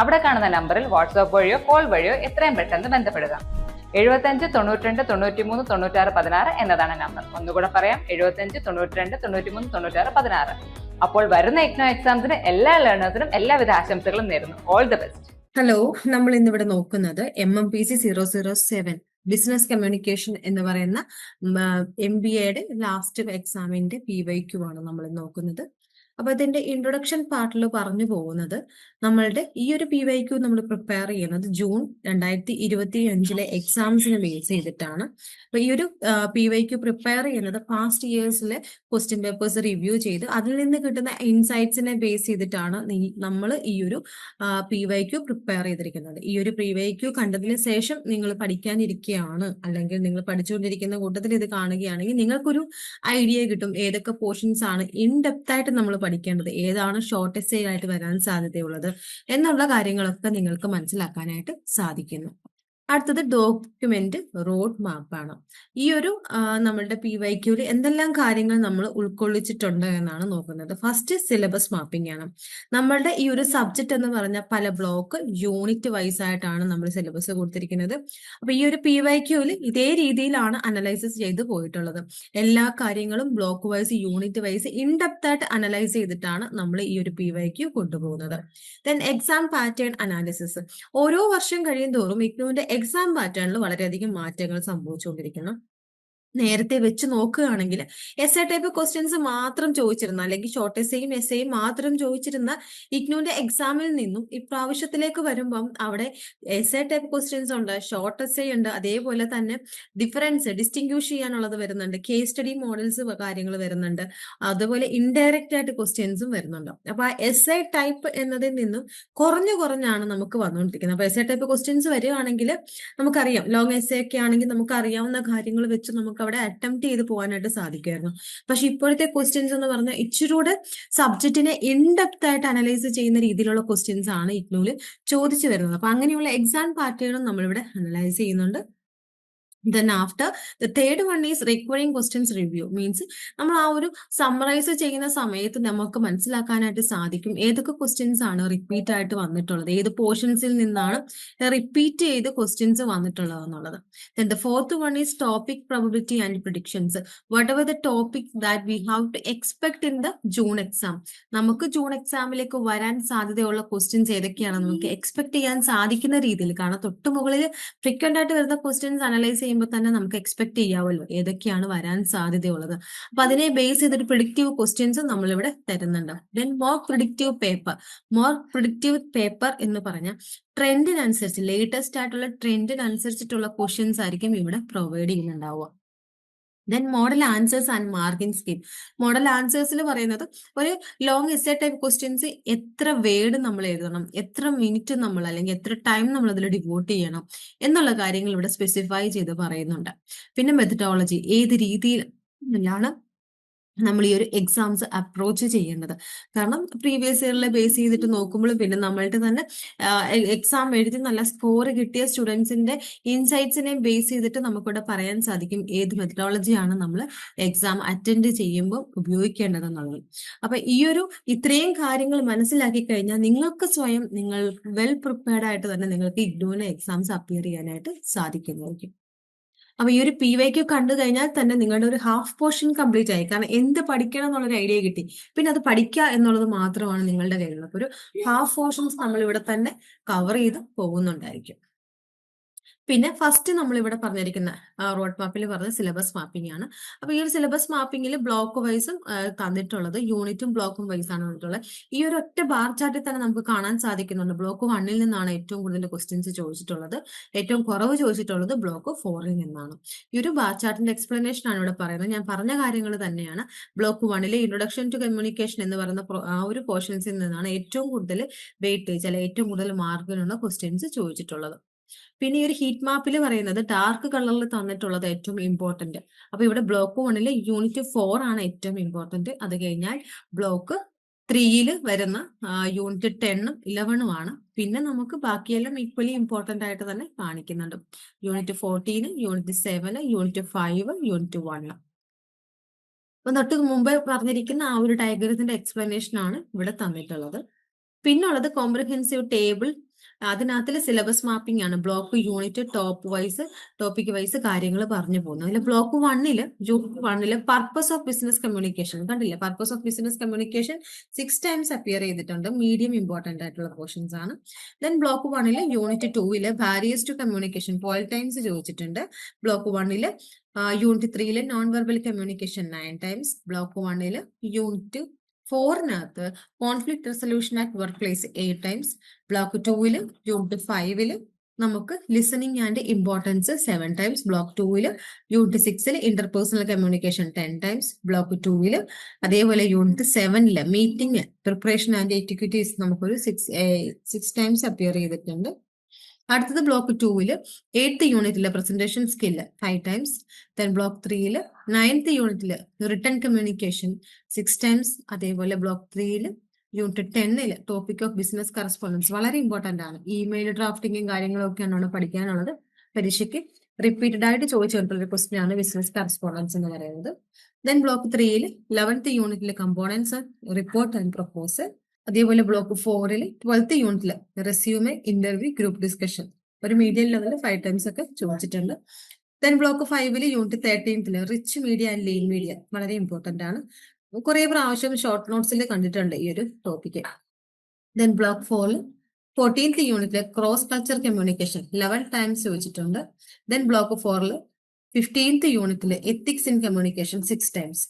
അവിടെ കാണുന്ന നമ്പറിൽ വാട്സ്ആപ്പ് വഴിയോ കോൾ വഴിയോ എത്രയും പെട്ടെന്ന് ബന്ധപ്പെടുക. എഴുപത്തഞ്ച് തൊണ്ണൂറ്റിരണ്ട് തൊണ്ണൂറ്റിമൂന്ന് തൊണ്ണൂറ്റാറ് പതിനാറ് എന്നതാണ് നമ്പർ. ഒന്നുകൂടെ പറയാം എഴുപത്തഞ്ച് തൊണ്ണൂറ്റിരണ്ട് തൊണ്ണൂറ്റിമൂന്ന് തൊണ്ണൂറ്റാറ് പതിനാറ്. അപ്പോൾ വരുന്ന എക്നോ എക്സാംസിന് എല്ലാ ലേണേഴ്സിനും എല്ലാവിധ ആശംസകളും നേരുന്നു. ഓൾ ദി ബെസ്റ്റ് ഹലോ നമ്മൾ ഇന്നിവിടെ നോക്കുന്നത് M M P C zero zero seven business communication എന്ന് പറയുന്ന എം ബി എയുടെ ലാസ്റ്റ് എക്സാമിന്റെ പി വൈ ക്യു ആണ് നമ്മൾ നോക്കുന്നത്. അപ്പൊ അതിന്റെ ഇൻട്രൊഡക്ഷൻ പാർട്ടിൽ പറഞ്ഞു പോകുന്നത് നമ്മളുടെ ഈ ഒരു പി വൈ ക്യൂ നമ്മൾ പ്രിപ്പയർ ചെയ്യുന്നത് ജൂൺ രണ്ടായിരത്തി ഇരുപത്തി അഞ്ചിലെ എക്സാംസിനെ ബേസ് ചെയ്തിട്ടാണ്. അപ്പൊ ഈ ഒരു പി വൈ ക്യൂ പ്രിപ്പയർ ചെയ്യുന്നത് പാസ്റ്റ് ഇയേഴ്സിലെ ക്വസ്റ്റ്യൻ പേപ്പേഴ്സ് റിവ്യൂ ചെയ്ത് അതിൽ നിന്ന് കിട്ടുന്ന ഇൻസൈറ്റ്സിനെ ബേസ് ചെയ്തിട്ടാണ് നമ്മൾ ഈ ഒരു പി വൈ ക്യൂ പ്രിപ്പയർ ചെയ്തിരിക്കുന്നത്. ഈ ഒരു പി വൈ ക്യൂ കണ്ടതിന് ശേഷം നിങ്ങൾ പഠിക്കാനിരിക്കുകയാണ് അല്ലെങ്കിൽ നിങ്ങൾ പഠിച്ചുകൊണ്ടിരിക്കുന്ന കൂട്ടത്തിൽ ഇത് കാണുകയാണെങ്കിൽ നിങ്ങൾക്കൊരു ഐഡിയ കിട്ടും. ഏതൊക്കെ പോർഷൻസ് ആണ് ഇൻ ഡെപ്ത് ആയിട്ട് നമ്മൾ പഠിക്കേണ്ടത്? ഏതാണ് ഷോർട്ട് ആയിട്ട് വരാൻ സാധ്യതയുള്ളത്? എന്നുള്ള കാര്യങ്ങളൊക്കെ നിങ്ങൾക്ക് മനസ്സിലാക്കാനായിട്ട് സാധിക്കുന്നു. അടുത്തത് ഡോക്യുമെന്റ് റോഡ് മാപ്പാണ് ഈ ഒരു നമ്മളുടെ പി വൈ ക്യൂൽ എന്തെല്ലാം കാര്യങ്ങൾ നമ്മൾ ഉൾക്കൊള്ളിച്ചിട്ടുണ്ട് എന്നാണ് നോക്കുന്നത്. ഫസ്റ്റ് സിലബസ് മാപ്പിംഗ് ആണ്. നമ്മളുടെ ഈ ഒരു സബ്ജക്ട് എന്ന് പറഞ്ഞ പല ബ്ലോക്ക് യൂണിറ്റ് വൈസ് ആയിട്ടാണ് നമ്മൾ സിലബസ് കൊടുത്തിരിക്കുന്നത്. അപ്പൊ ഈ ഒരു പി വൈ ക്യൂൽ ഇതേ രീതിയിലാണ് അനലൈസിസ് ചെയ്ത് പോയിട്ടുള്ളത്. എല്ലാ കാര്യങ്ങളും block wise unit wise in depth ആയിട്ട് അനലൈസ് ചെയ്തിട്ടാണ് നമ്മൾ ഈ ഒരു പി വൈ ക്യൂ കൊണ്ടുപോകുന്നത്. ദെൻ എക്സാം പാറ്റേൺ അനാലിസിസ് ഓരോ വർഷം കഴിയും തോറും ഇഗ്നുവിന്റെ എക്സാം പാറ്റേണിൽ വളരെയധികം മാറ്റങ്ങൾ സംഭവിച്ചുകൊണ്ടിരിക്കുന്നു. നേരത്തെ വെച്ച് നോക്കുകയാണെങ്കിൽ എസ് എ ടൈപ്പ് ക്വസ്റ്റ്യൻസ് മാത്രം ചോദിച്ചിരുന്ന അല്ലെങ്കിൽ ഷോർട്ട് എസ്സേയും എസ് എയും മാത്രം ചോദിച്ചിരുന്ന ഇഗ്നുവിന്റെ എക്സാമിൽ നിന്നും ഇപ്രാവശ്യത്തിലേക്ക് വരുമ്പം അവിടെ എസ് എ ടൈപ്പ് ക്വസ്റ്റ്യൻസ് ഉണ്ട് ഷോർട്ട് എസ്സേ ഉണ്ട് അതേപോലെ തന്നെ ഡിഫറൻസ് ഡിസ്റ്റിങ്ക്യൂഷ് ചെയ്യാനുള്ളത് വരുന്നുണ്ട് കേസ് സ്റ്റഡി മോഡൽസ് കാര്യങ്ങൾ വരുന്നുണ്ട് അതുപോലെ ഇൻഡയറക്റ്റ് ആയിട്ട് ക്വസ്റ്റ്യൻസും വരുന്നുണ്ട്. അപ്പൊ ആ എസ് എ ടൈപ്പ് എന്നതിൽ നിന്നും കുറഞ്ഞു കുറഞ്ഞാണ് നമുക്ക് വന്നുകൊണ്ടിരിക്കുന്നത്. അപ്പൊ എസ് എ ടൈപ്പ് ക്വസ്റ്റ്യൻസ് വരികയാണെങ്കിൽ നമുക്കറിയാം ലോങ് എസ് എ ഒക്കെ ആണെങ്കിൽ നമുക്ക് അറിയാവുന്ന കാര്യങ്ങൾ വെച്ച് നമുക്ക് അവിടെ അറ്റംപ്റ്റ് ചെയ്ത് പോകാനായിട്ട് സാധിക്കുമായിരുന്നു പക്ഷെ ഇപ്പോഴത്തെ ക്വസ്റ്റ്യൻസ് എന്ന് പറഞ്ഞാൽ ഇച്ചിരൂടെ സബ്ജക്റ്റിനെ ഇൻഡെപ്ത് ആയിട്ട് അനലൈസ് ചെയ്യുന്ന രീതിയിലുള്ള ക്വസ്റ്റ്യൻസ് ആണ് ഇഗ്നൂൽ ചോദിച്ചു വരുന്നത്. അപ്പൊ അങ്ങനെയുള്ള എക്സാം പാറ്റേണും നമ്മളിവിടെ അനലൈസ് ചെയ്യുന്നുണ്ട്. Then after the third one is requiring questions review means നമ്മൾ ആ ഒരു സമ്മറൈസ് ചെയ്യുന്ന സമയത്ത് നമുക്ക് മനസ്സിലാക്കാനായിട്ട് സാധിക്കും. ഏതൊക്കെ ക്വസ്റ്റ്യൻസ് ആണ് റിപ്പീറ്റ് ആയിട്ട് വന്നിട്ടുള്ളത്? ഏത് പോർഷൻസിൽ നിന്നാണ് റിപ്പീറ്റ് ചെയ്ത് ക്വസ്റ്റ്യൻസ് വന്നിട്ടുള്ളത് എന്നുള്ളത്. Then the fourth one is topic probability and predictions whatever the topic that we have to expect in the June exam നമുക്ക് ജൂൺ എക്സാമിലേക്ക് വരാൻ സാധ്യതയുള്ള ക്വസ്റ്റ്യൻസ് ഏതൊക്കെയാണ്? നമുക്ക് എക്സ്പെക്ട് ചെയ്യാൻ സാധിക്കുന്ന രീതിയിൽ. കാരണം തൊട്ട് മുകളിൽ ഫ്രീക്വന്റ് ആയിട്ട് വരുന്ന ക്വസ്റ്റ്യൻസ് അനലൈസ് ചെയ്യുമ്പോൾ തന്നെ നമുക്ക് എക്സ്പെക്ട് ചെയ്യാവല്ലോ ഏതൊക്കെയാണ് വരാൻ സാധ്യതയുള്ളത്. അപ്പൊ അതിനെ ബേസ് ചെയ്തിട്ട് പ്രിഡിക്റ്റീവ് ക്വസ്റ്റ്യൻസ് നമ്മളിവിടെ തരുന്നുണ്ട്. Then more predictive paper more predictive paper എന്ന് പറഞ്ഞാൽ ട്രെൻഡിനനുസരിച്ച് ലേറ്റസ്റ്റ് ആയിട്ടുള്ള ട്രെൻഡിനനുസരിച്ചിട്ടുള്ള ക്വസ്റ്റ്യൻസ് ആയിരിക്കും ഇവിടെ provide ചെയ്യുന്നുണ്ടാവുക. Then model answers and marking scheme model ആൻസേഴ്സിൽ പറയുന്നത് ഒരു ലോങ് എസ്സേ ടൈപ്പ് ക്വസ്റ്റ്യൻസ് എത്ര വേർഡ് നമ്മൾ എഴുതണം എത്ര മിനിറ്റ് നമ്മൾ അല്ലെങ്കിൽ എത്ര ടൈം നമ്മൾ അതിൽ ഡിവോട്ട് ചെയ്യണം എന്നുള്ള കാര്യങ്ങൾ ഇവിടെ സ്പെസിഫൈ ചെയ്ത് പറയുന്നുണ്ട്. പിന്നെ മെത്തഡോളജി ഏത് രീതിയിലാണ് നമ്മൾ ഈ ഒരു എക്സാംസ് അപ്രോച്ച് ചെയ്യേണ്ടത്. കാരണം പ്രീവിയസ് ഇയറിലെ ബേസ് ചെയ്തിട്ട് നോക്കുമ്പോൾ പിന്നെ നമ്മളുടെ തന്നെ എക്സാം എഴുതി നല്ല സ്കോർ കിട്ടിയ സ്റ്റുഡൻസിന്റെ ഇൻസൈറ്റ്സിനെ ബേസ് ചെയ്തിട്ട് നമുക്കിവിടെ പറയാൻ സാധിക്കും ഏത് മെത്തഡോളജിയാണ് നമ്മൾ എക്സാം അറ്റൻഡ് ചെയ്യുമ്പോൾ ഉപയോഗിക്കേണ്ടതെന്നുള്ളത്. അപ്പൊ ഈ ഒരു ഇത്രയും കാര്യങ്ങൾ മനസ്സിലാക്കി കഴിഞ്ഞാൽ നിങ്ങൾക്ക് സ്വയം നിങ്ങൾ വെൽ പ്രിപ്പയർഡ് ആയിട്ട് തന്നെ നിങ്ങൾക്ക് ഇഗ്നോയിലെ എക്സാംസ് അപ്പിയർ ചെയ്യാനായിട്ട് സാധിക്കുന്നതായിരിക്കും. അപ്പൊ ഈ ഒരു പി വൈക്ക് കണ്ടു കഴിഞ്ഞാൽ തന്നെ നിങ്ങളുടെ ഒരു ഹാഫ് പോർഷൻ കംപ്ലീറ്റ് ആയി. കാരണം എന്ത് പഠിക്കണം എന്നുള്ളൊരു ഐഡിയ കിട്ടി. പിന്നെ അത് പഠിക്കുക എന്നുള്ളത് മാത്രമാണ് നിങ്ങളുടെ കയ്യിലുള്ളത്. അപ്പൊ ഒരു ഹാഫ് പോർഷൻസ് നമ്മൾ ഇവിടെ തന്നെ കവർ ചെയ്ത് പോകുന്നുണ്ടായിരിക്കും. പിന്നെ ഫസ്റ്റ് നമ്മൾ ഇവിടെ പറഞ്ഞിരിക്കുന്ന റോഡ് മാപ്പിൽ പറഞ്ഞ സിലബസ് മാപ്പിംഗ് ആണ്. അപ്പൊ ഈ ഒരു സിലബസ് മാപ്പിംഗിൽ ബ്ലോക്ക് വൈസും തന്നിട്ടുള്ളത് യൂണിറ്റും ബ്ലോക്കും വൈസ് ആണ് തന്നിട്ടുള്ളത്. ഈ ഒരു ഒറ്റ ബാർ ചാർട്ടിൽ തന്നെ നമുക്ക് കാണാൻ സാധിക്കുന്നുണ്ട്. ബ്ലോക്ക് വണ്ണിൽ നിന്നാണ് ഏറ്റവും കൂടുതൽ ക്വസ്റ്റ്യൻസ് ചോദിച്ചിട്ടുള്ളത്. ഏറ്റവും കുറവ് ചോദിച്ചിട്ടുള്ളത് ബ്ലോക്ക് ഫോറിൽ നിന്നാണ്. ഈ ഒരു ബാർ ചാർട്ടിന്റെ എക്സ്പ്ലനേഷൻ ആണ് ഇവിടെ പറയുന്നത്. ഞാൻ പറഞ്ഞ കാര്യങ്ങൾ തന്നെയാണ്. ബ്ലോക്ക് വണ്ണിലെ ഇൻട്രൊഡക്ഷൻ ടു കമ്മ്യൂണിക്കേഷൻ എന്ന് പറയുന്ന ആ ഒരു പോർഷൻസിൽ നിന്നാണ് ഏറ്റവും കൂടുതൽ വെയിറ്റേജ് അല്ലെ ഏറ്റവും കൂടുതൽ മാർക്കിനുള്ള ക്വസ്റ്റ്യൻസ് ചോദിച്ചിട്ടുള്ളത്. പിന്നെ ഈ ഒരു ഹീറ്റ് മാപ്പിൽ പറയുന്നത് ഡാർക്ക് കളറിൽ തന്നിട്ടുള്ളത് ഏറ്റവും ഇമ്പോർട്ടന്റ് അപ്പൊ ഇവിടെ ബ്ലോക്ക് വണ്ണിൽ യൂണിറ്റ് ഫോർ ആണ് ഏറ്റവും ഇമ്പോർട്ടന്റ് അത് കഴിഞ്ഞാൽ ബ്ലോക്ക് ത്രീയിൽ വരുന്ന യൂണിറ്റ് ടെണ്ണും ഇലവണും ആണ്. പിന്നെ നമുക്ക് ബാക്കിയെല്ലാം ഈക്വലി ഇമ്പോർട്ടന്റ് ആയിട്ട് തന്നെ കാണിക്കുന്നുണ്ട്. Unit fourteen unit seven unit five unit one അപ്പൊ തൊട്ട് മുമ്പേ പറഞ്ഞിരിക്കുന്ന ആ ഒരു ഡയഗ്രത്തിന്റെ എക്സ്പ്ലനേഷൻ ആണ് ഇവിടെ തന്നിട്ടുള്ളത്. പിന്നുള്ളത് കോംപ്രഹെൻസീവ് ടേബിൾ അതിനകത്തിലെ സിലബസ് മാപ്പിംഗ് ആണ്. Block unit top wise topic wise കാര്യങ്ങൾ പറഞ്ഞു പോകുന്നത്. അതിൽ ബ്ലോക്ക് വണ്ണിൽ യൂണിറ്റ് വണ്ണിൽ പർപ്പസ് ഓഫ് ബിസിനസ് കമ്മ്യൂണിക്കേഷൻ കണ്ടില്ല? Purpose of business communication six times appear ചെയ്തിട്ടുണ്ട്. മീഡിയം ഇമ്പോർട്ടന്റ് ആയിട്ടുള്ള പോർഷൻസ് ആണ്. ദെൻ ബ്ലോക്ക് വണ്ണിൽ യൂണിറ്റ് ടൂവിൽ barriers to communication twelve times ചോദിച്ചിട്ടുണ്ട്. ബ്ലോക്ക് വണ്ണിൽ യൂണിറ്റ് ത്രീയിൽ non verbal communication nine times block വണ്ണിൽ unit ഫോറിനകത്ത് conflict resolution at work place eight times block ടൂവിൽ യൂണിറ്റ് ഫൈവിൽ നമുക്ക് listening and importance seven times block ടൂവിൽ യൂണിറ്റ് സിക്സിൽ interpersonal communication ten times block ടൂവിൽ അതേപോലെ യൂണിറ്റ് സെവനിൽ മീറ്റിംഗ് പ്രിപ്പറേഷൻ ആൻഡ് ആക്ടിവിറ്റീസ് നമുക്കൊരു സിക്സ് സിക്സ് ടൈംസ് അപ്പിയർ ചെയ്തിട്ടുണ്ട്. അടുത്തത് ബ്ലോക്ക് ടൂവിൽ എയ്ത്ത് യൂണിറ്റിലെ presentation skill five times then block ത്രീയിൽ നയൻത്ത് യൂണിറ്റിൽ റിട്ടൺ കമ്മ്യൂണിക്കേഷൻ സിക്സ് ടൈംസ് അതേപോലെ ബ്ലോക്ക് ത്രീയിൽ യൂണിറ്റ് ടെന്നിൽ ടോപ്പിക് ഓഫ് ബിസിനസ് കറസ്പോണ്ടൻസ് വളരെ ഇമ്പോർട്ടന്റ് ആണ്. ഇമെയിൽ ഡ്രാഫ്റ്റിങ്ങും കാര്യങ്ങളും ഒക്കെയാണ് അവിടെ പഠിക്കാനുള്ളത്. പരീക്ഷയ്ക്ക് റിപ്പീറ്റഡ് ആയിട്ട് ചോദിച്ചു വന്നിട്ടുള്ള ഒരു ക്വസ്റ്റ്യൻ ആണ് ബിസിനസ് കറസ്പോണ്ടൻസ് എന്ന് പറയുന്നത്. ദെൻ ബ്ലോക്ക് ത്രീയിൽ ലെവൻത്ത് യൂണിറ്റിലെ കമ്പോണൻസ് റിപ്പോർട്ട് ആൻഡ് പ്രപ്പോസൽ അതേപോലെ ബ്ലോക്ക് ഫോറിൽ ട്വൽത്ത് യൂണിറ്റിൽ റെസ്യൂമെ ഇന്റർവ്യൂ ഗ്രൂപ്പ് ഡിസ്കഷൻ ഒരു മീഡിയം ലെവലിൽ ഫൈവ് ടൈംസ് ഒക്കെ ചോദിച്ചിട്ടുണ്ട്. ദെൻ ബ്ലോക്ക് ഫൈവിൽ unit തേർട്ടീൻത്തിൽ rich media and lean media വളരെ ഇമ്പോർട്ടന്റ് ആണ്. കുറെ പ്രാവശ്യം ഷോർട്ട് നോട്ട്സിൽ കണ്ടിട്ടുണ്ട് ഈ ഒരു ടോപ്പിക്ക് ദെൻ ബ്ലോക്ക് ഫോറിൽ ഫോർട്ടീൻത്ത് യൂണിറ്റിൽ cross culture communication level times ചോദിച്ചിട്ടുണ്ട്. ദെൻ ബ്ലോക്ക് ഫോറിൽ ഫിഫ്റ്റീൻത്ത് യൂണിറ്റിൽ ethics in communication six times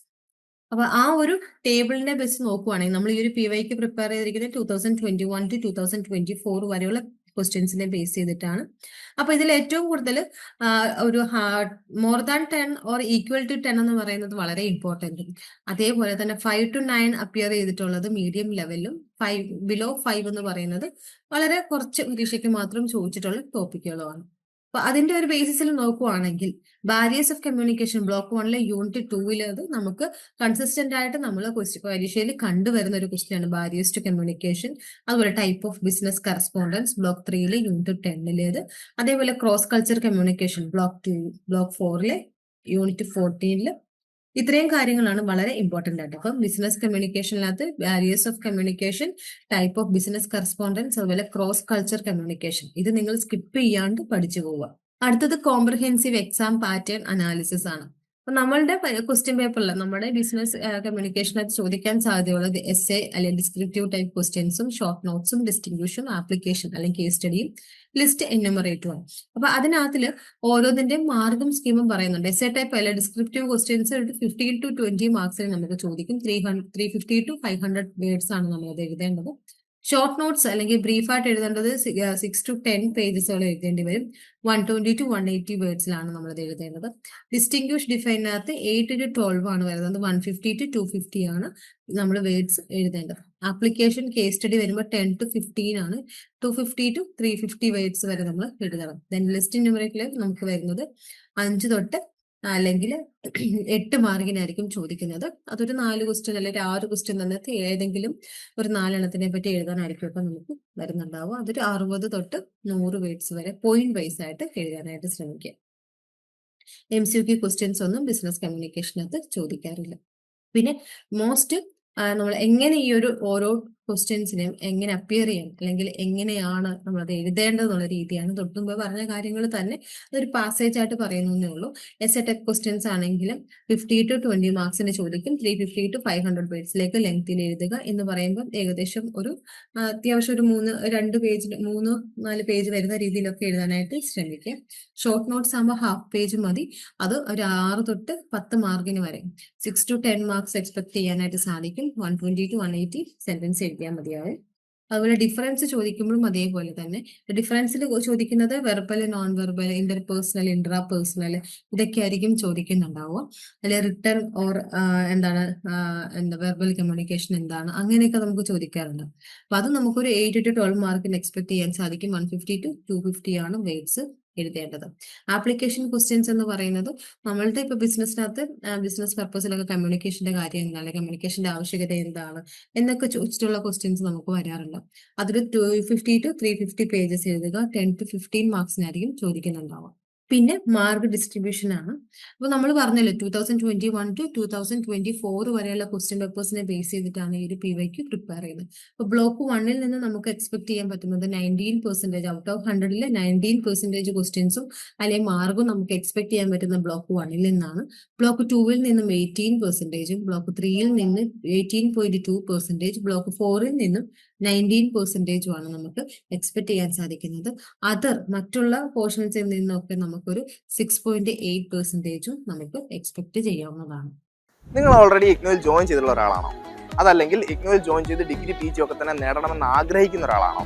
അപ്പൊ ആ ഒരു ടേബിളിനെ വെച്ച് നോക്കുവാണെങ്കിൽ നമ്മൾ ഈ ഒരു പി വൈക്ക് പ്രിപ്പയർ ചെയ്തിരിക്കുന്നത് two thousand twenty one to two thousand twenty four വരെയുള്ള ക്വസ്റ്റ്യൻസിനെ ബേസ് ചെയ്തിട്ടാണ്. അപ്പൊ ഇതിൽ ഏറ്റവും കൂടുതൽ ഒരു more than ten or equal to ten എന്ന് പറയുന്നത് വളരെ ഇമ്പോർട്ടന്റ് അതേപോലെ തന്നെ ഫൈവ് ടു നയൻ അപ്പിയർ ചെയ്തിട്ടുള്ളത് മീഡിയം ലെവലിലും ഫൈവ് ബിലോ ഫൈവ് എന്ന് പറയുന്നത് വളരെ കുറച്ച് പരീക്ഷയ്ക്ക് മാത്രം ചോദിച്ചിട്ടുള്ള ടോപ്പിക്കുകളുമാണ് അപ്പൊ അതിന്റെ ഒരു ബേസിസിൽ നോക്കുവാണെങ്കിൽ ബാരിയേഴ്സ് ഓഫ് കമ്മ്യൂണിക്കേഷൻ ബ്ലോക്ക് വണ്ണിലെ യൂണിറ്റ് ടൂവിൽ അത് നമുക്ക് കൺസിസ്റ്റന്റ് ആയിട്ട് നമ്മൾ പരീക്ഷയിൽ കണ്ടുവരുന്ന ഒരു ക്വസ്റ്റ്യാണ് ബാരിയേഴ്സ് ടു കമ്മ്യൂണിക്കേഷൻ അതുപോലെ type of business correspondence block ത്രീയിലെ unit ടെന്നിലേത് അതേപോലെ cross culture communication block two block ഫോറിലെ unit ഫോർട്ടീനിൽ ഇത്രയും കാര്യങ്ങളാണ് വളരെ ഇമ്പോർട്ടന്റ് ആയിട്ട്. അപ്പം business കമ്മ്യൂണിക്കേഷനകത്ത് barriers of communication type of business correspondence അതുപോലെ ക്രോസ് കൾച്ചർ കമ്മ്യൂണിക്കേഷൻ ഇത് നിങ്ങൾ സ്കിപ്പ് ചെയ്യാണ്ട് പഠിച്ചു പോവുക. അടുത്തത് കോംപ്രഹെൻസീവ് എക്സാം പാറ്റേൺ അനാലിസിസ് ആണ്. അപ്പൊ നമ്മളുടെ ക്വസ്റ്റ്യൻ പേപ്പറിൽ നമ്മുടെ ബിസിനസ് കമ്മ്യൂണിക്കേഷനകത്ത് ചോദിക്കാൻ സാധ്യതയുള്ളത് എസ് എ അല്ലെങ്കിൽ ഡിസ്ക്രിപ്റ്റീവ് ടൈപ്പ് ക്വസ്റ്റ്യൻസും ഷോർട്ട് നോട്ട്സും ഡിസ്ട്രിബ്യൂഷനും ആപ്ലിക്കേഷൻ അല്ലെങ്കിൽ കേസ് സ്റ്റഡിയും ലിസ്റ്റ് എന്യൂമറേറ്റും ആണ്. അപ്പൊ അതിനകത്തിൽ ഓരോന്നിന്റെ മാർഗം സ്കീമും പറയുന്നുണ്ട്. എസ് എ ടൈപ്പ് അല്ലെ descriptive questions fifteen to twenty മാർക്സിന് നമുക്ക് ചോദിക്കും. Three hundred three fifty to five hundred words ആണ് നമ്മൾ അത് എഴുതേണ്ടത്. ഷോർട്ട് നോട്ട്സ് അല്ലെങ്കിൽ ബ്രീഫായിട്ട് എഴുതേണ്ടത് സിക്സ് ടു ടെൻ പേജസുകൾ എഴുതേണ്ടി വരും. One twenty to one eighty വേർഡ്സിലാണ് നമ്മളത് എഴുതേണ്ടത്. ഡിസ്റ്റിംഗ്വിഷ് ഡിഫൈനകത്ത് എയ്റ്റ് ടു ട്വൽവ് ആണ് വരുന്നത്. One fifty to two fifty ആണ് നമ്മൾ വേർഡ്സ് എഴുതേണ്ടത്. ആപ്ലിക്കേഷൻ കേസ് സ്റ്റഡി വരുമ്പോൾ ടെൻ ടു ഫിഫ്റ്റീൻ ആണ്. Two fifty to three fifty words വരെ നമ്മൾ എഴുതണം. ദെൻ ലിസ്റ്റ് ന്യൂമറേറ്റിൽ നമുക്ക് വരുന്നത് അഞ്ച് തൊട്ട് അല്ലെങ്കിൽ എട്ട് മാർക്കിനായിരിക്കും ചോദിക്കുന്നത്. അതൊരു നാല് ക്വസ്റ്റ്യൻ അല്ലെങ്കിൽ ആറ് ക്വസ്റ്റ്യൻ തന്നിട്ട് ഏതെങ്കിലും ഒരു നാലെണ്ണത്തിനെ പറ്റി എഴുതാനായിരിക്കും ഇപ്പൊ നമുക്ക് വരുന്നുണ്ടാവും അതൊരു അറുപത് തൊട്ട് നൂറ് വേർഡ്സ് വരെ പോയിന്റ് വൈസ് ആയിട്ട് എഴുതാനായിട്ട് ശ്രമിക്കുക. എം സി ക്യു ക്വസ്റ്റ്യൻസ് ഒന്നും ബിസിനസ് കമ്മ്യൂണിക്കേഷനകത്ത് ചോദിക്കാറില്ല. പിന്നെ മോസ്റ്റ് നമ്മൾ എങ്ങനെ ഈ ഒരു ഓരോ ക്വസ്റ്റ്യൻസിനെയും എങ്ങനെ അപ്പിയർ ചെയ്യണം അല്ലെങ്കിൽ എങ്ങനെയാണ് നമ്മൾ അത് എഴുതേണ്ടതെന്നുള്ള രീതിയാണ്. തൊട്ട് മുമ്പ് പറഞ്ഞ കാര്യങ്ങൾ തന്നെ അതൊരു പാസേജ് ആയിട്ട് പറയുന്നേ ഉള്ളൂ. എസ് എ ടെക് ക്വസ്റ്റ്യൻസ് ആണെങ്കിലും ഫിഫ്റ്റി ടു ട്വന്റി മാർക്സിന് ചോദിക്കും. Three fifty to five hundred പേഴ്സിലേക്ക് ലെങ്തിൽ എഴുതുക എന്ന് പറയുമ്പോൾ ഏകദേശം ഒരു അത്യാവശ്യം ഒരു മൂന്ന് രണ്ട് പേജ് മൂന്ന് നാല് പേജ് വരുന്ന രീതിയിലൊക്കെ എഴുതാനായിട്ട് ശ്രമിക്കുക ഷോർട്ട് നോട്ട്സ് ആകുമ്പോൾ ഹാഫ് പേജ് മതി. അത് ഒരു ആറ് തൊട്ട് പത്ത് മാർക്കിന് വരെ. Six to ten marks expect ചെയ്യാനായിട്ട് സാധിക്കും. One twenty to one eighty sentence എഴുതിയാൽ മതിയാവും. അതുപോലെ ഡിഫറൻസ് ചോദിക്കുമ്പോഴും അതേപോലെ തന്നെ. ഡിഫറൻസിൽ ചോദിക്കുന്നത് verbal non verbal interpersonal intrapersonal ഇതൊക്കെ ആയിരിക്കും ചോദിക്കുന്നുണ്ടാവുക. അല്ലെ റിട്ടേൺ ഓർ എന്താണ് എന്താ വെർബൽ കമ്മ്യൂണിക്കേഷൻ എന്താണ് അങ്ങനെയൊക്കെ നമുക്ക് ചോദിക്കാറുണ്ട്. അപ്പൊ അത് നമുക്കൊരു എയ്റ്റ് ടു ട്വൽവ് മാർക്കിന് എക്സ്പെക്ട് ചെയ്യാൻ സാധിക്കും. One fifty to two fifty ആണ് വെയ്റ്റ്സ് എഴുതേണ്ടത്. ആപ്ലിക്കേഷൻ ക്വസ്റ്റ്യൻസ് എന്ന് പറയുന്നത് നമ്മളുടെ ഇപ്പൊ ബിസിനസ്സിനകത്ത് ബിസിനസ് പർപ്പസിലൊക്കെ കമ്മ്യൂണിക്കേഷന്റെ കാര്യം എന്താണ് കമ്മ്യൂണിക്കേഷന്റെ ആവശ്യകത എന്താണ് എന്നൊക്കെ ചോദിച്ചിട്ടുള്ള ക്വസ്റ്റ്യൻസ് നമുക്ക് വരാറുണ്ട്. അതിൽ two fifty to three fifty pages എഴുതുക ടെൻ ടു ഫിഫ്റ്റീൻ മാർക്സിനായിരിക്കും ചോദിക്കുന്നുണ്ടാവുക പിന്നെ മാർക്ക് ഡിസ്ട്രിബ്യൂഷൻ ആണ്. അപ്പൊ നമ്മൾ പറഞ്ഞല്ലോ two thousand twenty one to two thousand twenty four വരെയുള്ള ക്വസ്റ്റ്യൻ പേപ്പേഴ്സിനെ ബേസ് ചെയ്തിട്ടാണ് ഈ ഒരു പി വൈക്ക് പ്രിപ്പയർ ചെയ്യുന്നത്. അപ്പൊ ബ്ലോക്ക് വണ്ണിൽ നിന്ന് നമുക്ക് എക്സ്പെക്ട് ചെയ്യാൻ പറ്റുന്നത് നയന്റീൻ പെർസെന്റേജ് ഔട്ട് ഓഫ് ഹൺഡ്രഡിൽ നയന്റീൻ പെർസെന്റേജ് ക്വസ്റ്റ്യൻസും അല്ലെങ്കിൽ മാർക്കും നമുക്ക് എക്സ്പെക്ട് ചെയ്യാൻ പറ്റുന്ന ബ്ലോക്ക് വണ്ണിൽ നിന്നാണ്. ബ്ലോക്ക് ടൂവിൽ നിന്നും എയ്റ്റീൻ പെർസെന്റേജും ബ്ലോക്ക് ത്രീയിൽ നിന്ന് eighteen point two percentage block ഫോറിൽ നിന്നും നയന്റീൻ പെർസെന്റേജുമാണ് നമുക്ക് എക്സ്പെക്ട് ചെയ്യാൻ സാധിക്കുന്നത്. അതർ മറ്റുള്ള പോർഷൻസിൽ നിന്നൊക്കെ നമുക്കൊരു സിക്സ് പോയിന്റ് എയ്റ്റ് പെർസെന്റേജും നമുക്ക് എക്സ്പെക്ട് ചെയ്യാവുന്നതാണ്. നിങ്ങൾ ഓൾറെഡി ഇഗ്നോയിൽ ജോയിൻ ചെയ്തിട്ടുള്ള ഒരാളാണോ? അതല്ലെങ്കിൽ ഇഗ്നോയിൽ ജോയിൻ ചെയ്ത് ഡിഗ്രി പി ജി ഒക്കെ തന്നെ നേടണമെന്ന് ആഗ്രഹിക്കുന്ന ഒരാളാണോ?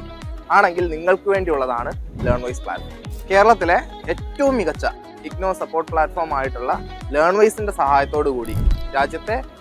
ആണെങ്കിൽ നിങ്ങൾക്ക് വേണ്ടിയുള്ളതാണ് ലേൺ വൈസ് പ്ലാറ്റ്ഫോം കേരളത്തിലെ ഏറ്റവും മികച്ച ഇഗ്നോ സപ്പോർട്ട് പ്ലാറ്റ്ഫോം ആയിട്ടുള്ള ലേൺ വൈസിന്റെ സഹായത്തോടു കൂടി രാജ്യത്തെ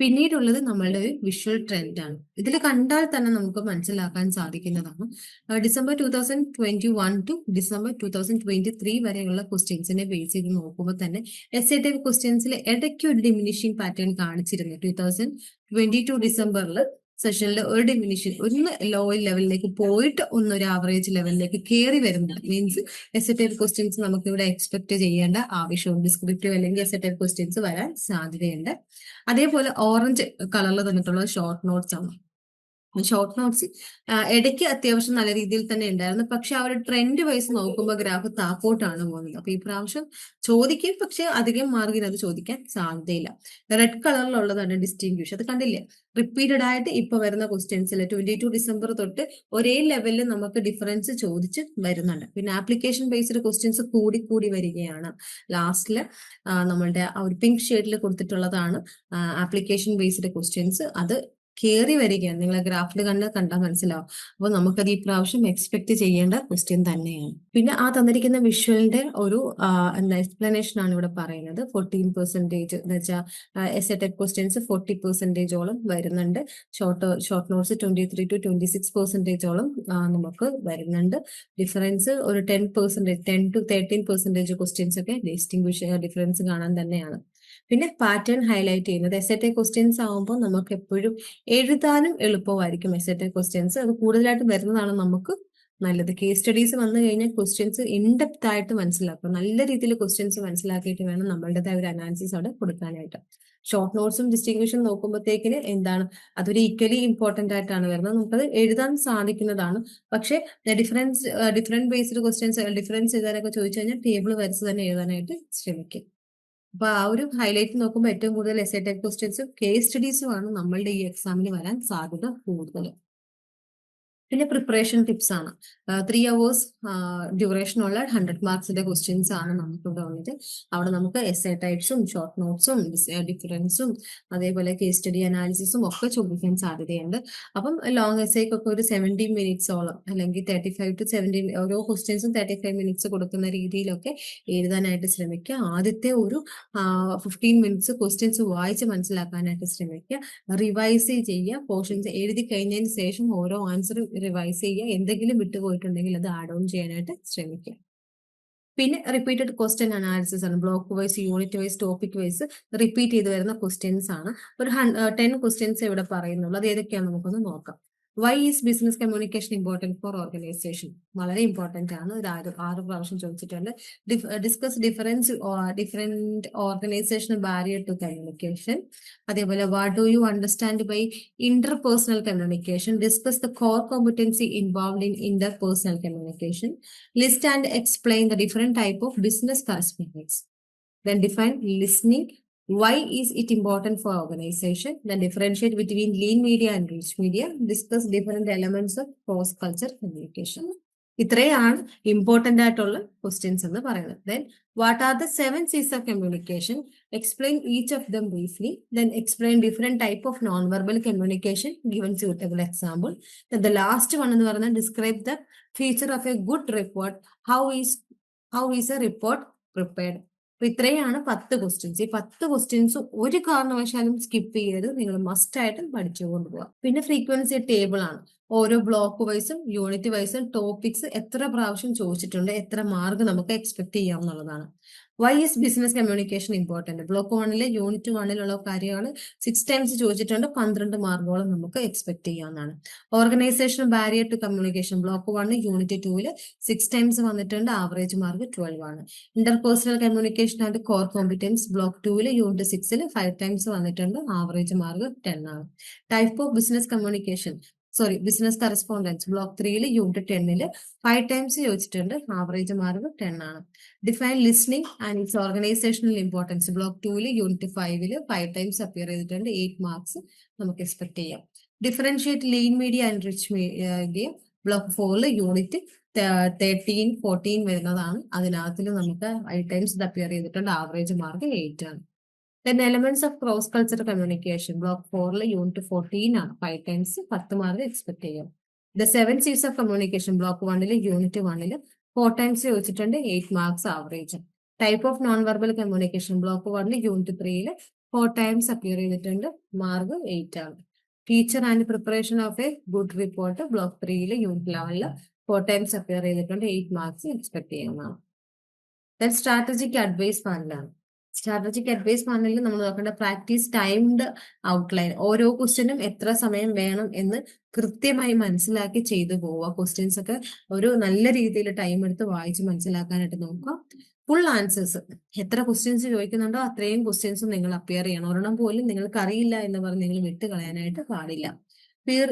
പിന്നീടുള്ളത് നമ്മളുടെ ഒരു വിഷ്വൽ ട്രെൻഡ് ആണ്. ഇതിൽ കണ്ടാൽ തന്നെ നമുക്ക് മനസ്സിലാക്കാൻ സാധിക്കുന്നതാണ്. December two thousand twenty one to December two thousand twenty three വരെയുള്ള ക്വസ്റ്റ്യൻസിനെ ബേസ് ചെയ്ത് നോക്കുമ്പോൾ തന്നെ എസ് എ ടൈപ്പ് ക്വസ്റ്റ്യൻസിൽ ഇടയ്ക്ക് ഒരു ഡിമിനിഷിംഗ് പാറ്റേൺ കാണിച്ചിരുന്നു. ടൂ തൗസൻഡ് ട്വന്റി ടു ഡിസംബറിൽ സെഷനിൽ ഒരു ഡിമിനിഷൻ ഒന്ന് ലോ ലെവലിലേക്ക് പോയിട്ട് ഒന്ന് ഒരു ആവറേജ് ലെവലിലേക്ക് കയറി വരുന്നുണ്ട് means S A type questions നമുക്ക് ഇവിടെ എക്സ്പെക്ട് ചെയ്യേണ്ട ആവശ്യമുണ്ട്. ഡിസ്ക്രിപ്റ്റീവ് അല്ലെങ്കിൽ എസ് എ ടൈപ്പ് ക്വസ്റ്റ്യൻസ് വരാൻ സാധ്യതയുണ്ട്. അതേപോലെ ഓറഞ്ച് കളറിൽ തന്നിട്ടുള്ളത് ഷോർട്ട് നോട്ട്സ് ആണ്. ഷോർട്ട് നോട്ട്സ് ഇടയ്ക്ക് അത്യാവശ്യം നല്ല രീതിയിൽ തന്നെ ഉണ്ടായിരുന്നു. പക്ഷെ ആ ഒരു ട്രെൻഡ് വൈസ് നോക്കുമ്പോൾ ഗ്രാഫ് താക്കോട്ടാണ് പോകുന്നത്. അപ്പൊ ഈ പ്രാവശ്യം ചോദിക്കും. പക്ഷെ അധികം മാർഗിന് അത് ചോദിക്കാൻ സാധ്യതയില്ല. റെഡ് കളറിലുള്ളതാണ് ഡിസ്റ്റിങ്ഷൻ അത് കണ്ടില്ലേ? റിപ്പീറ്റഡ് ആയിട്ട് ഇപ്പൊ വരുന്ന ക്വസ്റ്റ്യൻസിൽ ട്വന്റി ടു ഡിസംബർ തൊട്ട് ഒരേ ലെവലിൽ നമുക്ക് ഡിഫറൻസ് ചോദിച്ച് വരുന്നുണ്ട്. പിന്നെ ആപ്ലിക്കേഷൻ ബേസ്ഡ് ക്വസ്റ്റ്യൻസ് കൂടി കൂടി വരികയാണ്. ലാസ്റ്റിൽ നമ്മളുടെ ആ ഒരു പിങ്ക് ഷെയ്ഡിൽ കൊടുത്തിട്ടുള്ളതാണ് ആപ്ലിക്കേഷൻ ബേസ്ഡ് ക്വസ്റ്റ്യൻസ് അത് കയറി വരികയാണ്. നിങ്ങളെ ഗ്രാഫിൽ കണ്ട് കണ്ടാൽ മനസ്സിലാവും. അപ്പോൾ നമുക്കത് ഈ പ്രാവശ്യം എക്സ്പെക്ട് ചെയ്യേണ്ട ക്വസ്റ്റ്യൻ തന്നെയാണ്. പിന്നെ ആ തന്നിരിക്കുന്ന വിഷ്വലിന്റെ ഒരു എന്താ എക്സ്പ്ലനേഷൻ ആണ് ഇവിടെ പറയുന്നത്. ഫോർട്ടീൻ പെർസെന്റേജ് എന്ന് വെച്ചാൽ S A tech questions forty പെർസെന്റേജോളം വരുന്നുണ്ട്. Short short notes twenty three to twenty six പെർസെന്റേജോളം നമുക്ക് വരുന്നുണ്ട്. ഡിഫറൻസ് ഒരു ten percentage ten to thirteen percentage questions ഒക്കെ ഡിസ്റ്റിംഗ്വിഷ് ഡിഫറൻസ് കാണാൻ തന്നെയാണ്. പിന്നെ പാറ്റേൺ ഹൈലൈറ്റ് ചെയ്യുന്നത് എസ് എ ക്വസ്റ്റ്യൻസ് ആകുമ്പോൾ നമുക്ക് എപ്പോഴും എഴുതാനും എളുപ്പമായിരിക്കും എസ് എ ക്വസ്റ്റ്യൻസ് അത് കൂടുതലായിട്ട് വരുന്നതാണ് നമുക്ക് നല്ലത്. കേസ് സ്റ്റഡീസ് വന്നു കഴിഞ്ഞാൽ ക്വസ്റ്റ്യൻസ് ഇൻഡെപ്ത് ആയിട്ട് മനസ്സിലാക്കും നല്ല രീതിയിൽ ക്വസ്റ്റ്യൻസ് മനസ്സിലാക്കിയിട്ട് വേണം നമ്മളുടേതായ ഒരു അനാലിസിസ് അവിടെ കൊടുക്കാനായിട്ട്. ഷോർട്ട് നോട്ട്സും ഡിസ്റ്റിങ്ഷൻ നോക്കുമ്പോഴത്തേക്കിന് എന്താണ്? അതൊരു ഈക്വലി ഇമ്പോർട്ടന്റ് ആയിട്ടാണ് വരുന്നത്. നമുക്കത് എഴുതാൻ സാധിക്കുന്നതാണ്. പക്ഷേ difference different based questions difference എഴുതാനൊക്കെ ചോദിച്ചു കഴിഞ്ഞാൽ ടേബിൾ വരച്ച് തന്നെ എഴുതാനായിട്ട് ശ്രമിക്കും. അപ്പൊ ആ ഒരു ഹൈലൈറ്റ് നോക്കുമ്പോൾ ഏറ്റവും കൂടുതൽ എസ് എ ടെക് ക്വസ്റ്റ്യൻസും കേസ് സ്റ്റഡീസും ആണ് നമ്മളുടെ ഈ എക്സാമിന് വരാൻ സാധ്യത കൂടുതൽ പിന്നെ പ്രിപ്പറേഷൻ ടിപ്സ് ആണ്. ത്രീ അവേഴ്സ് ഡ്യൂറേഷൻ ഉള്ള ഹൺഡ്രഡ് മാർക്സിന്റെ ക്വസ്റ്റ്യൻസ് ആണ് നമുക്കിവിടെ ഉള്ളത്. അവിടെ നമുക്ക് എസ് എ ടൈപ്സും ഷോർട്ട് നോട്ട്സും ഡിഫറൻസും അതേപോലെ കേസ് സ്റ്റഡി അനാലിസിസും ഒക്കെ ചോദിക്കാൻ സാധ്യതയുണ്ട്. അപ്പം ലോങ് എസ്സേക്കൊക്കെ ഒരു സെവന്റി മിനിറ്റ്സോളം അല്ലെങ്കിൽ തേർട്ടി ഫൈവ് ടു സെവന്റി ഓരോ ക്വസ്റ്റ്യൻസും തേർട്ടി ഫൈവ് മിനിറ്റ്സ് കൊടുക്കുന്ന രീതിയിലൊക്കെ എഴുതാനായിട്ട് ശ്രമിക്കുക. ആദ്യത്തെ ഒരു ഫിഫ്റ്റീൻ മിനിറ്റ്സ് ക്വസ്റ്റ്യൻസ് വായിച്ച് മനസ്സിലാക്കാനായിട്ട് ശ്രമിക്കുക. റിവൈസ് ചെയ്യുക പോർഷൻസ് എഴുതി കഴിഞ്ഞതിന് ശേഷം ഓരോ ആൻസർ റിവൈസ് ചെയ്യുക. എന്തെങ്കിലും വിട്ടുപോയിട്ടുണ്ടെങ്കിൽ അത് ആഡ് ഓൺ ചെയ്യാനായിട്ട് ശ്രമിക്കുക. പിന്നെ റിപ്പീറ്റഡ് ക്വസ്റ്റ്യൻ അനാലിസിസ് ആണ്. Block wise unit wise topic wise repeat ചെയ്ത് വരുന്ന ക്വസ്റ്റ്യൻസ് ആണ്. ഒരു ടെൻ ക്വസ്റ്റ്യൻസ് ഇവിടെ പറയുന്നുള്ളൂ. അത് ഏതൊക്കെയാണെന്ന് നമുക്കൊന്ന് നോക്കാം. Why is business communication important for organisation വളരെ ഇമ്പോർട്ടന്റ് ആണ് ഒരു ആറ് ആറ് പ്രാവശ്യം ചോദിച്ചിട്ടുണ്ട് discuss difference different organisational barrier to communication അതേപോലെ what do you understand by interpersonal communication, discuss the core competency involved in interpersonal communication, list and explain the different type of business correspondence. Then define listening. Why is it important for organization? Then differentiate between lean media and rich media. Discuss different elements of cross culture communication. ഇത്രയാണ് important ആയിട്ടുള്ള questions എന്ന് പറയുന്നത് then what are the seven Cs of communication explain each of them briefly, then explain different type of non-verbal communication, given suitable example. Then the last one എന്ന് പറയുന്നത് describe the feature of a good report. How is how is a report prepared? അപ്പൊ ഇത്രയാണ് പത്ത് questions ഈ പത്ത് questions ഒരു കാരണവശാലും skip ചെയ്യരുത്. നിങ്ങൾ മസ്റ്റ് ആയിട്ട് പഠിച്ചു കൊണ്ടുപോകാം പിന്നെ ഫ്രീക്വൻസി ടേബിൾ ആണ്. ഓരോ ബ്ലോക്ക് വൈസും യൂണിറ്റ് വൈസും ടോപ്പിക്സ് എത്ര പ്രാവശ്യം ചോദിച്ചിട്ടുണ്ട് എത്ര മാർക്ക് നമുക്ക് എക്സ്പെക്ട് ചെയ്യാം എന്നുള്ളതാണ്. Why is business communication important block വണ്ണിലെ യൂണിറ്റ് വണ്ണിലുള്ള കാര്യങ്ങൾ സിക്സ് ടൈംസ് ചോദിച്ചിട്ടുണ്ട്. പന്ത്രണ്ട് മാർക്കോളം നമുക്ക് എക്സ്പെക്ട് ചെയ്യാവുന്നതാണ്. Organisation barrier to communication block one unit ടൂവിൽ സിക്സ് ടൈംസ് വന്നിട്ടുണ്ട്. ആവറേജ് മാർക്ക് ട്വൽവ് ആണ്. Interpersonal communication and core competence block ടൂവിൽ യൂണിറ്റ് സിക്സിൽ ഫൈവ് ടൈംസ് വന്നിട്ടുണ്ട്. ആവറേജ് മാർക്ക് ടെൻ ആണ്. Type of business communication sorry business correspondence block ത്രീയിൽ unit ടെന്നിൽ five times ചോദിച്ചിട്ടുണ്ട്. ആവറേജ് മാർക്ക് ടെൻ ആണ്. Define listening and its organisational importance block ടൂവിൽ unit ഫൈവിൽ ഫൈവ് ടൈംസ് അപ്പിയർ ചെയ്തിട്ടുണ്ട്. എയ്റ്റ് മാർക്സ് നമുക്ക് എക്സ്പെക്ട് ചെയ്യാം. Differentiate lean media and rich media block ഫോറിൽ യൂണിറ്റ് തേർട്ടീൻ ഫോർട്ടീൻ വരുന്നതാണ്. അതിനകത്തിൽ നമുക്ക് ഫൈവ് ടൈംസ് അപ്പിയർ ചെയ്തിട്ടുണ്ട്. ആവറേജ് മാർക്ക് എയ്റ്റ് ആണ്. Then elements of cross culture communication block ഫോറിൽ യൂണിറ്റ് ഫോർട്ടീൻ ആണ്. ഫൈവ് ടൈംസ് പത്ത് മാർക്ക് എക്സ്പെക്ട് ചെയ്യാം. The seven Cs of communication block വണ്ണിൽ യൂണിറ്റ് വണ്ണിൽ ഫോർ ടൈംസ് ചോദിച്ചിട്ടുണ്ട് eight marks average type of non verbal communication block വണ്ണിൽ unit ത്രീയിൽ four times appear ചെയ്തിട്ടുണ്ട് മാർക്ക് എയ്റ്റ് ആണ്. Teacher and preparation of a good report block ത്രീയിൽ unit ലെവലിൽ four times appear ചെയ്തിട്ടുണ്ട് എയ്റ്റ് മാർക്സ് എക്സ്പെക്ട് ചെയ്യുന്നതാണ് then strategic advice പാനലാണ് strategic advice പാനലിൽ നമ്മൾ നോക്കേണ്ട പ്രാക്ടീസ് ടൈംഡ് ഔട്ട്ലൈൻ ഓരോ ക്വസ്റ്റ്യനും എത്ര സമയം വേണം എന്ന് കൃത്യമായി മനസ്സിലാക്കി ചെയ്തു പോവുക. ക്വസ്റ്റ്യൻസ് ഒക്കെ ഒരു നല്ല രീതിയിൽ ടൈം എടുത്ത് വായിച്ച് മനസ്സിലാക്കാനായിട്ട് നോക്കുക. ഫുൾ ആൻസേഴ്സ് എത്ര ക്വസ്റ്റ്യൻസ് ചോദിക്കുന്നുണ്ടോ അത്രയും ക്വസ്റ്റ്യൻസ് നിങ്ങൾ അപ്പിയർ ചെയ്യണം. ഒരെണ്ണം പോലും നിങ്ങൾക്ക് അറിയില്ല എന്ന് പറഞ്ഞ് നിങ്ങൾ വിട്ട് കളയാനായിട്ട് പാടില്ല. Peer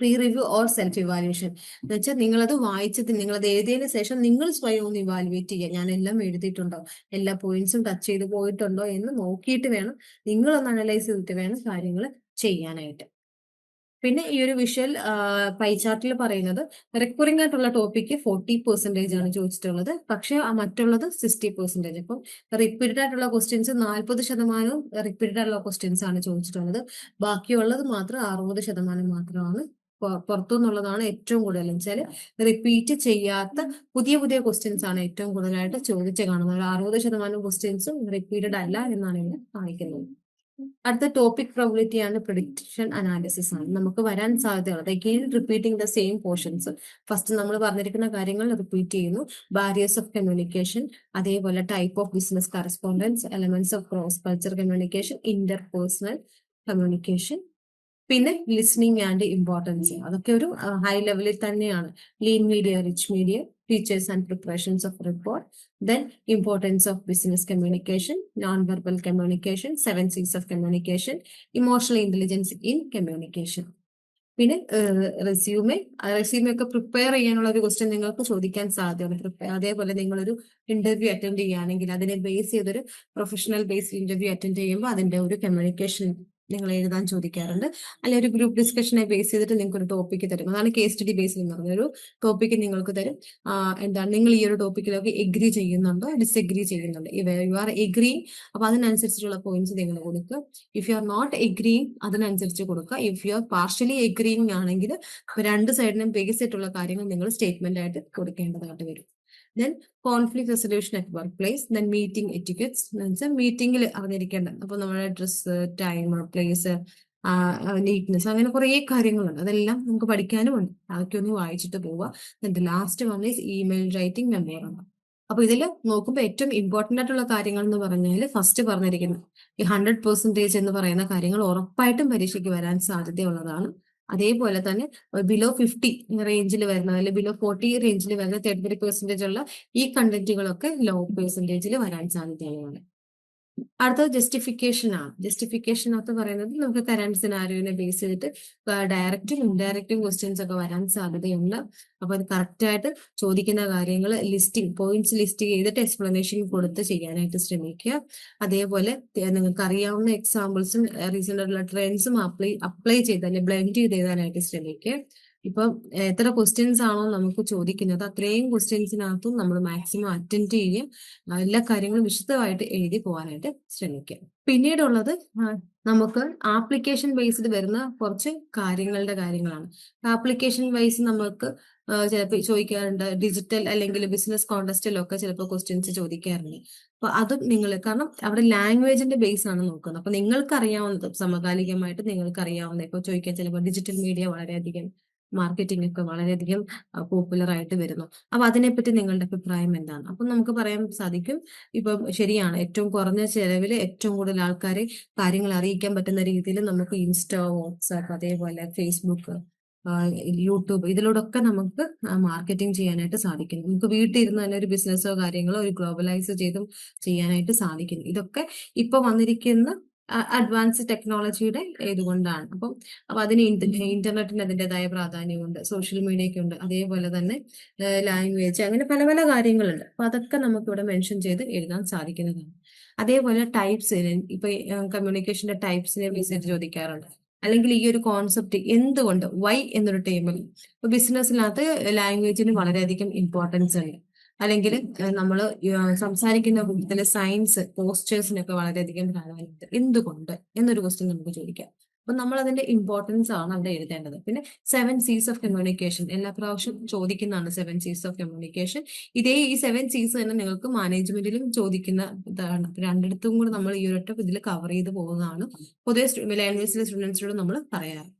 pre review or self evaluation എന്ന് വെച്ചാൽ നിങ്ങളത് വായിച്ചത് നിങ്ങളത് എഴുതിയതിനു ശേഷം നിങ്ങൾ സ്വയം ഒന്ന് ഇവാലുവേറ്റ് ചെയ്യുക. ഞാൻ എല്ലാം എഴുതിയിട്ടുണ്ടോ? എല്ലാ പോയിന്റ്സും ടച്ച് ചെയ്ത് പോയിട്ടുണ്ടോ എന്ന് നോക്കിയിട്ട് വേണം നിങ്ങളൊന്ന് അനലൈസ് ചെയ്തിട്ട് വേണം കാര്യങ്ങൾ ചെയ്യാനായിട്ട്. പിന്നെ ഈ ഒരു വിഷ്വൽ പൈ ചാർട്ടിൽ പറയുന്നത് റെക്കറിംഗ് ആയിട്ടുള്ള ടോപ്പിക്ക് ഫോർട്ടി പെർസെന്റേജ് ആണ് ചോദിച്ചിട്ടുള്ളത്. പക്ഷേ മറ്റുള്ളത് സിക്സ്റ്റി പെർസെന്റേജ് അപ്പം റിപ്പീറ്റഡ് ആയിട്ടുള്ള ക്വസ്റ്റ്യൻസ് നാൽപ്പത് ശതമാനവും റിപ്പീറ്റഡ് ആയിട്ടുള്ള ക്വസ്റ്റ്യൻസ് ആണ് ചോദിച്ചിട്ടുള്ളത്. ബാക്കിയുള്ളത് മാത്രം അറുപത് ശതമാനം മാത്രമാണ് പുറത്തുനിന്നുള്ളതാണ് ഏറ്റവും കൂടുതൽ. വെച്ചാൽ റിപ്പീറ്റ് ചെയ്യാത്ത പുതിയ പുതിയ ക്വസ്റ്റ്യൻസ് ആണ് ഏറ്റവും കൂടുതലായിട്ട് ചോദിച്ച് കാണുന്നത്. അറുപത് ശതമാനം ക്വസ്റ്റ്യൻസും റിപ്പീറ്റഡ് അല്ല എന്നാണ് ഇവിടെ കാണിക്കുന്നത്. അടുത്ത ടോപ്പിക് പ്രോബിലിറ്റി ആണ് പ്രിഡിക്ഷൻ അനാലിസിസ് ആണ്. നമുക്ക് വരാൻ സാധ്യതയുള്ളത് again repeating the same portions first നമ്മൾ പറഞ്ഞിരിക്കുന്ന കാര്യങ്ങൾ റിപ്പീറ്റ് ചെയ്യുന്നു. ബാരിയേഴ്സ് ഓഫ് കമ്മ്യൂണിക്കേഷൻ അതേപോലെ type of business correspondence elements of cross culture communication inter personal communication പിന്നെ ലിസ്ണിംഗ് ആൻഡ് ഇമ്പോർട്ടൻസ് അതൊക്കെ ഒരു ഹൈ ലെവലിൽ തന്നെയാണ്. Lean media rich media features and preparations of report then importance of business communication non verbal communication seven Cs of communication emotional intelligence in communication പിന്നെ resume resume ഒക്കെ prepare ചെയ്യാനുള്ള ഒരു question നിങ്ങൾക്ക് ചോദിക്കാൻ പ്രിപ്പയർ അതേപോലെ നിങ്ങളൊരു ഇന്റർവ്യൂ അറ്റൻഡ് ചെയ്യുകയാണെങ്കിൽ അതിനെ ബേസ് ചെയ്തൊരു പ്രൊഫഷണൽ ബേസ്ഡ് ഇന്റർവ്യൂ അറ്റൻഡ് ചെയ്യുമ്പോൾ അതിന്റെ ഒരു കമ്മ്യൂണിക്കേഷൻ നിങ്ങൾ എഴുതാൻ ചോദിക്കാറുണ്ട്. അല്ലെങ്കിൽ ഒരു ഗ്രൂപ്പ് ഡിസ്കഷനെ ബേസ് ചെയ്തിട്ട് നിങ്ങൾക്ക് ഒരു ടോപ്പിക്ക് തരും. അതാണ് കേസ് സ്റ്റഡി ബേസിൽ എന്ന് പറഞ്ഞ ഒരു ടോപ്പിക്ക് നിങ്ങൾക്ക് തരും. എന്താണ് നിങ്ങൾ ഈ ഒരു ടോപ്പിക്കിലൊക്കെ എഗ്രി ചെയ്യുന്നുണ്ടോ? ഡിസ്എഗ്രി ചെയ്യുന്നുണ്ടോ? യു ആർ എഗ്രി അപ്പൊ അതിനനുസരിച്ചുള്ള പോയിന്റ്സ് നിങ്ങൾ കൊടുക്കുക. ഇഫ് യു ആർ നോട്ട് എഗ്രിയും അതിനനുസരിച്ച് കൊടുക്കുക. ഇഫ് യു ആർ പാർഷ്യലി എഗ്രിയും ആണെങ്കിൽ രണ്ട് സൈഡിനും ബേസ് ആയിട്ടുള്ള കാര്യങ്ങൾ നിങ്ങൾ സ്റ്റേറ്റ്മെന്റ് ആയിട്ട് കൊടുക്കേണ്ടതായിട്ട് വരും. Then conflict resolution at work place then meeting etiquettes എന്ന് വെച്ചാൽ മീറ്റിംഗിൽ അറിഞ്ഞിരിക്കേണ്ടത് അപ്പൊ നമ്മുടെ ഡ്രസ്സ് ടൈം പ്ലേസ് നീറ്റ്നെസ് അങ്ങനെ കുറേ കാര്യങ്ങളുണ്ട്. അതെല്ലാം നമുക്ക് പഠിക്കാനും ഉണ്ട്. അതൊക്കെ ഒന്ന് വായിച്ചിട്ട് പോവുക. എന്നിട്ട് last one is email writing മെമ്മോറാണ് അപ്പൊ ഇതിൽ നോക്കുമ്പോൾ ഏറ്റവും ഇമ്പോർട്ടന്റ് ആയിട്ടുള്ള കാര്യങ്ങൾ എന്ന് പറഞ്ഞാൽ ഫസ്റ്റ് പറഞ്ഞിരിക്കുന്നത് ഈ ഹൺഡ്രഡ് പെർസെന്റേജ് എന്ന് പറയുന്ന കാര്യങ്ങൾ ഉറപ്പായിട്ടും പരീക്ഷയ്ക്ക് വരാൻ സാധ്യതയുള്ളതാണ്. അതേപോലെ തന്നെ ബിലോ ഫിഫ്റ്റി റേഞ്ചിൽ വരുന്ന അല്ലെങ്കിൽ ബിലോ ഫോർട്ടി റേഞ്ചിൽ വരുന്ന തേർട്ടി ത്രീ പെർസെന്റേജ് ഉള്ള ഈ കണ്ടന്റുകളൊക്കെ ലോ പെർസെന്റേജിൽ വരാൻ സാധ്യതയുള്ളതാണ്. അടുത്തത് ജസ്റ്റിഫിക്കേഷൻ ആണ്. ജസ്റ്റിഫിക്കേഷൻ എന്ന് പറയുന്നത് നമുക്ക് കറണ്ട് സിനാരിയോനെ ബേസ് ചെയ്തിട്ട് ഡയറക്റ്റും ഇൻഡയറക്റ്റും ക്വസ്റ്റ്യൻസ് ഒക്കെ വരാൻ സാധ്യതയുണ്ട്. അപ്പൊ അത് കറക്റ്റ് ആയിട്ട് ചോദിക്കുന്ന കാര്യങ്ങൾ ലിസ്റ്റിംഗ് പോയിന്റ്സ് ലിസ്റ്റ് ചെയ്തിട്ട് എക്സ്പ്ലനേഷൻ കൊടുത്ത് ചെയ്യാനായിട്ട് ശ്രമിക്കുക. അതേപോലെ നിങ്ങൾക്ക് അറിയാവുന്ന എക്സാമ്പിൾസും റീസെന്റ് ആയിട്ടുള്ള ട്രെൻഡ്സും അപ്ലൈ അപ്ലൈ ചെയ്ത് അല്ലെങ്കിൽ ബ്ലെൻഡ് ചെയ്ത് എഴുതാനായിട്ട് ശ്രമിക്കുക. ഇപ്പം എത്ര ക്വസ്റ്റ്യൻസ് ആണോ നമുക്ക് ചോദിക്കുന്നത് അത്രയും ക്വസ്റ്റ്യൻസിനകത്തും നമ്മൾ മാക്സിമം അറ്റൻഡ് ചെയ്യുകയും എല്ലാ കാര്യങ്ങളും വിശദമായിട്ട് എഴുതി പോകാനായിട്ട് ശ്രമിക്കുക പിന്നീടുള്ളത് നമുക്ക് ആപ്ലിക്കേഷൻ ബേസ്ഡ് വരുന്ന കുറച്ച് കാര്യങ്ങളുടെ കാര്യങ്ങളാണ്. ആപ്ലിക്കേഷൻ വൈസ് നമുക്ക് ചിലപ്പോൾ ചോദിക്കാറുണ്ട് ഡിജിറ്റൽ അല്ലെങ്കിൽ ബിസിനസ് കോണ്ടസ്റ്റിലൊക്കെ ചിലപ്പോൾ ക്വസ്റ്റ്യൻസ് ചോദിക്കാറുണ്ട്. അപ്പൊ അതും നിങ്ങൾ കാരണം അവിടെ ലാംഗ്വേജിന്റെ ബേസ് ആണ് നോക്കുന്നത്. അപ്പൊ നിങ്ങൾക്ക് അറിയാവുന്നത് സമകാലികമായിട്ട് നിങ്ങൾക്ക് അറിയാവുന്ന ഇപ്പൊ ചോദിക്കാൻ ചിലപ്പോൾ ഡിജിറ്റൽ മീഡിയ വളരെയധികം മാർക്കറ്റിംഗ് ഒക്കെ വളരെയധികം പോപ്പുലർ ആയിട്ട് വരുന്നു. അപ്പൊ അതിനെപ്പറ്റി നിങ്ങളുടെ അഭിപ്രായം എന്താണ്? അപ്പൊ നമുക്ക് പറയാൻ സാധിക്കും ഇപ്പം ശരിയാണ് ഏറ്റവും കുറഞ്ഞ ചെലവിൽ ഏറ്റവും കൂടുതൽ ആൾക്കാരെ കാര്യങ്ങൾ അറിയിക്കാൻ പറ്റുന്ന രീതിയിൽ നമുക്ക് ഇൻസ്റ്റ വാട്സാപ്പ് അതേപോലെ ഫേസ്ബുക്ക് യൂട്യൂബ് ഇതിലൂടെയൊക്കെ നമുക്ക് മാർക്കറ്റിംഗ് ചെയ്യാനായിട്ട് സാധിക്കും നമുക്ക് വീട്ടിൽ ഇരുന്ന് തന്നെ ഒരു ബിസിനസ്സോ കാര്യങ്ങളോ ഒരു ഗ്ലോബലൈസ് ചെയ്തും ചെയ്യാനായിട്ട് സാധിക്കും ഇതൊക്കെ ഇപ്പൊ വന്നിരിക്കുന്ന അഡ്വാൻസ് ടെക്നോളജിയുടെ ഇതുകൊണ്ടാണ്. അപ്പം അപ്പൊ അതിന് ഇന്റ- ഇന്റർനെറ്റിന് അതിന്റെതായ പ്രാധാന്യമുണ്ട്. സോഷ്യൽ മീഡിയയ്ക്ക് ഉണ്ട്. അതേപോലെ തന്നെ ലാംഗ്വേജ് അങ്ങനെ പല പല കാര്യങ്ങളുണ്ട്. അപ്പൊ അതൊക്കെ നമുക്ക് ഇവിടെ മെൻഷൻ ചെയ്ത് എഴുതാൻ സാധിക്കുന്നതാണ്. അതേപോലെ ടൈപ്സ് ഇപ്പൊ കമ്മ്യൂണിക്കേഷന്റെ ടൈപ്സിനെ വിസിറ്റ് ചോദിക്കാറുണ്ട്. അല്ലെങ്കിൽ ഈ ഒരു കോൺസെപ്റ്റ് എന്തുകൊണ്ട് വൈ എന്നൊരു ഇപ്പൊ ബിസിനസ്സിനകത്ത് ലാംഗ്വേജിന് വളരെയധികം ഇമ്പോർട്ടൻസ് ഉണ്ട്. അല്ലെങ്കിൽ നമ്മൾ സംസാരിക്കുന്ന കൂട്ടത്തിലെ സയൻസ് പോസ്റ്റേഴ്സിനൊക്കെ വളരെയധികം പ്രാധാന്യമുണ്ട്. എന്തുകൊണ്ട്? എന്നൊരു ക്വസ്റ്റ്യൻ നമുക്ക് ചോദിക്കാം. അപ്പൊ നമ്മൾ അതിന്റെ ഇമ്പോർട്ടൻസ് ആണ് അവിടെ എഴുതേണ്ടത്. പിന്നെ സെവൻ സീസ് ഓഫ് കമ്മ്യൂണിക്കേഷൻ എല്ലാ പ്രാവശ്യം ചോദിക്കുന്നതാണ് സെവൻ സീസ് ഓഫ് കമ്മ്യൂണിക്കേഷൻ ഇതേ ഈ സെവൻ സീസ് തന്നെ നിങ്ങൾക്ക് മാനേജ്മെന്റിലും ചോദിക്കുന്ന ഇതാണ്. രണ്ടിടത്തും കൂടെ നമ്മൾ ഈ ഒരൊറ്റ ഇതിൽ കവർ ചെയ്ത് പോകുന്നതാണ്. പൊതുവെ ലാംഗ്വേജിലെ സ്റ്റുഡൻസിനോട് നമ്മൾ പറയാറ്.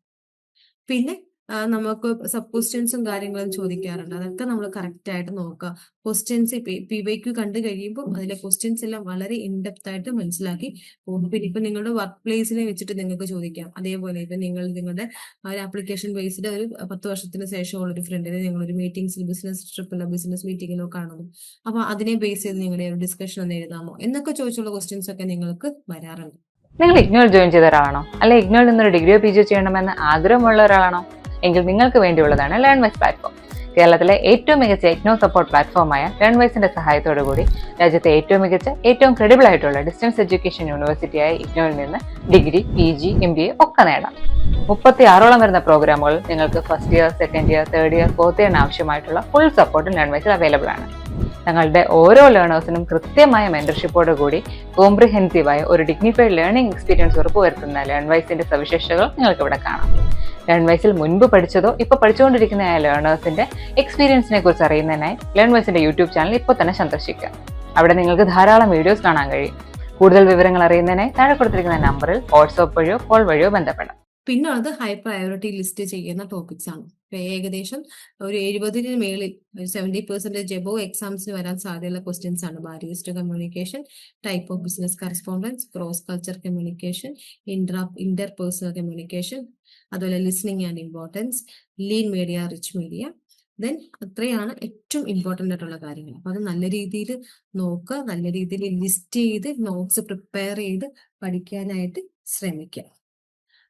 പിന്നെ നമുക്ക് സബ് ക്വസ്റ്റ്യൻസും കാര്യങ്ങളും ചോദിക്കാറുണ്ട്. അതൊക്കെ നമ്മൾ കറക്റ്റ് ആയിട്ട് നോക്കുക. ക്വസ്റ്റ്യൻസ് പി വൈ ക്യു കണ്ടു കഴിയുമ്പോൾ അതിലെ ക്വസ്റ്റ്യൻസ് എല്ലാം വളരെ ഇൻഡെപ്ത് ആയിട്ട് മനസ്സിലാക്കി പോകും. പിന്നെ ഇപ്പൊ നിങ്ങളുടെ വർക്ക് പ്ലേസിനെ വെച്ചിട്ട് നിങ്ങൾക്ക് ചോദിക്കാം. അതേപോലെ ഇപ്പൊ നിങ്ങൾ നിങ്ങളുടെ ഒരു ആപ്ലിക്കേഷൻ ബേസ്ഡ് ഒരു പത്ത് വർഷത്തിന് ശേഷമുള്ള ഒരു ഫ്രണ്ടിനെ നിങ്ങൾ ഒരു മീറ്റിംഗ്സിൽ ബിസിനസ് ട്രിപ്പിലോ ബിസിനസ് മീറ്റിങ്ങിലോ കാണുന്നു. അപ്പൊ അതിനെ ബേസ് ചെയ്ത് നിങ്ങളുടെ ഒരു ഡിസ്കഷൻ ഒന്ന് എഴുതാമോ? എന്നൊക്കെ ചോദിച്ചുള്ള ക്വസ്റ്റ്യൻസ് ഒക്കെ നിങ്ങൾക്ക് വരാറുണ്ട്. നിങ്ങൾ ഇഗ്നോൾ ജോയിൻ ചെയ്ത ഒരാളാണോ? അല്ലെ ഇഗ്നോയിൽ നിന്നൊരു ഡിഗ്രിയോ പി ജിയോ ചെയ്യണമെന്ന് ആഗ്രഹമുള്ള ഒരാളാണോ? എങ്കിൽ നിങ്ങൾക്ക് വേണ്ടിയുള്ളതാണ് ലേൺ വൈസ് പ്ലാറ്റ്ഫോം കേരളത്തിലെ ഏറ്റവും മികച്ച എക്നോ സപ്പോർട്ട് പ്ലാറ്റ്ഫോമായ സഹായത്തോടു കൂടി രാജ്യത്തെ ഏറ്റവും മികച്ച ഏറ്റവും ക്രെഡിബിൾ ആയിട്ടുള്ള ഡിസ്റ്റൻസ് എഡ്യൂക്കേഷൻ യൂണിവേഴ്സിറ്റിയായ ഇഗ്നോയിൽ നിന്ന് degree P G M B A ഒക്കെ നേടാം. മുപ്പത്തി ആറോളം വരുന്ന പ്രോഗ്രാമുകൾ നിങ്ങൾക്ക് first year second year third year fourth ഇയറിന് ആവശ്യമായിട്ടുള്ള ഫുൾ സപ്പോർട്ടും ലേൺ വൈസിൽ അവൈലബിൾ ആണ്. ഞങ്ങളുടെ ഓരോ ലേണേഴ്സിനും കൃത്യമായ മെന്റർഷിപ്പോട് കൂടി കോംപ്രിഹെൻസീവായ ഒരു ഡിഗ്നിഫൈഡ് ലേണിംഗ് എക്സ്പീരിയൻസ് ഉറപ്പുവരുത്തുന്ന ലേൺ വൈസിന്റെ സവിശേഷതകൾ നിങ്ങൾക്ക് ഇവിടെ കാണാം. ലേൺവൈസിൽ മുൻപ് പഠിച്ചതോ ഇപ്പോൾ പഠിച്ചുകൊണ്ടിരിക്കുന്ന ലേണേഴ്സിന്റെ എക്സ്പീരിയൻസിനെ കുറിച്ച് അറിയുന്നതിനായി ലേൺവൈസിന്റെ യൂട്യൂബ് ചാനൽ ഇപ്പോൾ തന്നെ സന്ദർശിക്കുക. അവിടെ നിങ്ങൾക്ക് ധാരാളം വീഡിയോസ് കാണാൻ കഴിയും. കൂടുതൽ വിവരങ്ങൾ അറിയുന്നതിനായി താഴെ കൊടുത്തിരിക്കുന്ന നമ്പറിൽ വാട്സ്ആപ്പ് വഴിയോ കോൾ വഴിയോ ബന്ധപ്പെടാം. പിന്നെ അത് ഹൈ പ്രയോറിറ്റി ലിസ്റ്റ് ചെയ്യുന്ന ടോപ്പിക്സ് ആണ്. ഏകദേശം ഒരു എഴുപതിന് മേളിൽ ഒരു സെവന്റി പെർസെന്റേജ് എബോ എക്സാംസിന് വരാൻ സാധ്യതയുള്ള ക്വസ്റ്റ്യൻസ് ആണ്. Barriers communication type of business correspondence cross culture communication intra inter personal communication അതുപോലെ listening and importance lean media rich media then അത്രയാണ് ഏറ്റവും ഇമ്പോർട്ടന്റ് ആയിട്ടുള്ള കാര്യങ്ങൾ. അപ്പൊ അത് നല്ല രീതിയിൽ നോക്കുക നല്ല രീതിയിൽ ലിസ്റ്റ് ചെയ്ത് നോട്ട്സ് പ്രിപ്പയർ ചെയ്ത് പഠിക്കാനായിട്ട് ശ്രമിക്കുക.